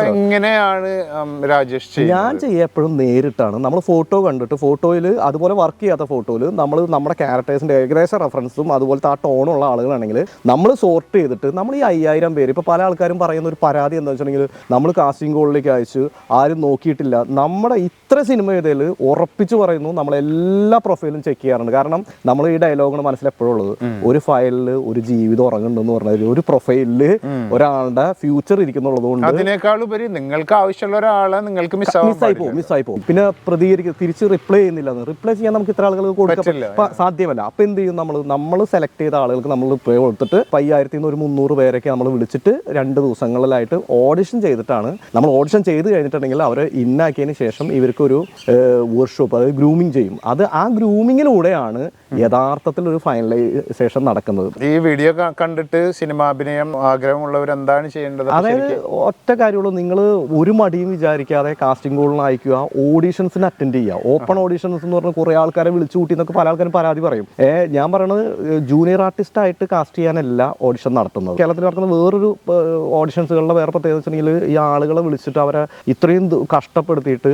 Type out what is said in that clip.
എങ്ങനെയാണ് രാജേഷ് ഞാൻ എപ്പോഴും നേരിട്ടാണ്. നമ്മൾ ഫോട്ടോ കണ്ടിട്ട് ഫോട്ടോയിൽ അതുപോലെ വർക്ക് ചെയ്യാത്ത ഫോട്ടോയിൽ നമ്മൾ നമ്മുടെ ക്യാരക്ടേഴ്സിന്റെ ഏകദേശം റെഫറൻസും അതുപോലത്തെ ആ ടോണുള്ള ആളുകളാണെങ്കിൽ നമ്മൾ സോർട്ട് ചെയ്തിട്ട് നമ്മൾ ഈ അയ്യായിരം പേര് ഇപ്പോൾ പല ആൾക്കാരും പറയുന്ന ഒരു പരാതി എന്താ വെച്ചിട്ടുണ്ടെങ്കിൽ നമ്മൾ കാസ്റ്റിംഗ് കോളിലേക്ക് അയച്ചു ആരും നോക്കിയിട്ടില്ല. നമ്മുടെ ഇത്ര സിനിമ ചെയ്തതിൽ ഉറപ്പിച്ച് പറയുന്നു നമ്മൾ എല്ലാ പ്രൊഫൈലും ചെക്ക് ചെയ്യാറുണ്ട്. കാരണം നമ്മൾ ഈ ഡയലോഗാണ് മനസ്സിൽ എപ്പോഴും ഉള്ളത്. ഒരു ഫയലിൽ ഒരു ജീവിതം ഉറങ്ങുന്നുണ്ടെന്ന് പറഞ്ഞാൽ ഒരു പ്രൊഫൈലിൽ ഒരാളുടെ ഫ്യൂച്ചർ ഇരിക്കുന്നുള്ളത് കൊണ്ട് അതിനേക്കാൾ ഉപരി നിങ്ങൾക്ക് ആവശ്യമുള്ള ഒരാളെ നിങ്ങൾക്ക് മിസ്സായി പോകും മിസ്സായി പോകും. പിന്നെ പ്രതികരിക്കും തിരിച്ച് റിപ്ലൈ ചെയ്യുന്നില്ല. റിപ്ലൈ ചെയ്യാൻ നമുക്ക് ഇത്ര ആളുകൾക്ക് കൊടുക്കാൻ സാധ്യമല്ല. അപ്പൊ എന്ത് ചെയ്യും നമ്മൾ നമ്മൾ സെലക്ട് ചെയ്ത ആളുകൾക്ക് നമ്മൾ റിപ്ലൈ കൊടുത്തിട്ട് പയ്യായിരത്തി അയ്യായിരത്തി ഒരു മുന്നൂറ് പേരൊക്കെ നമ്മൾ വിളിച്ചിട്ട് രണ്ട് ദിവസങ്ങളിലായിട്ട് ഓഡിഷൻ ചെയ്തിട്ടാണ്. നമ്മൾ ഓഡിഷൻ ചെയ്ത് കഴിഞ്ഞിട്ടുണ്ടെങ്കിൽ അവരെ ഇന്നാക്കിയതിന് ശേഷം ഇവർക്ക് ഇവർക്കൊരു വർക്ക്ഷോപ്പ് അതായത് ഗ്രൂമിങ് ചെയ്യും. അത് ആ ഗ്രൂമിങ്ങിലൂടെയാണ് യഥാർത്ഥത്തിൽ ഒരു ഫൈനലൈസേഷൻ നടക്കുന്നത്. ഈ വീഡിയോ കണ്ടിട്ട് സിനിമാഭിനയം ആഗ്രഹമുള്ളവർ എന്താണ് ചെയ്യേണ്ടത്? അതായത് ഒറ്റ കാര്യമുള്ളൂ. നിങ്ങൾ ഒരു മടിയും വിചാരിക്കാതെ കാസ്റ്റിംഗ് കോളിന് അയക്കുക ഓഡീഷൻസിന് അറ്റൻഡ് ചെയ്യുക. ഓപ്പൺ ഓഡീഷൻസ് എന്ന് പറഞ്ഞാൽ കുറേ ആൾക്കാരെ വിളിച്ചു കൂട്ടി എന്നൊക്കെ പല ആൾക്കാരും പരാതി പറയും. ഏ ഞാൻ പറയണത് ജൂനിയർ ആർട്ടിസ്റ്റ് ആയിട്ട് കാസ്റ്റ് ചെയ്യാനല്ല ഓഡിഷൻ നടത്തുന്നത്. കേരളത്തിൽ നടക്കുന്ന വേറൊരു ഓഡിഷൻസുകളുടെ വേറെ പ്രത്യേകത വെച്ചിട്ടുണ്ടെങ്കിൽ ഈ ആളുകളെ വിളിച്ചിട്ട് അവരെ ഇത്രയും കഷ്ടപ്പെടുത്തിയിട്ട്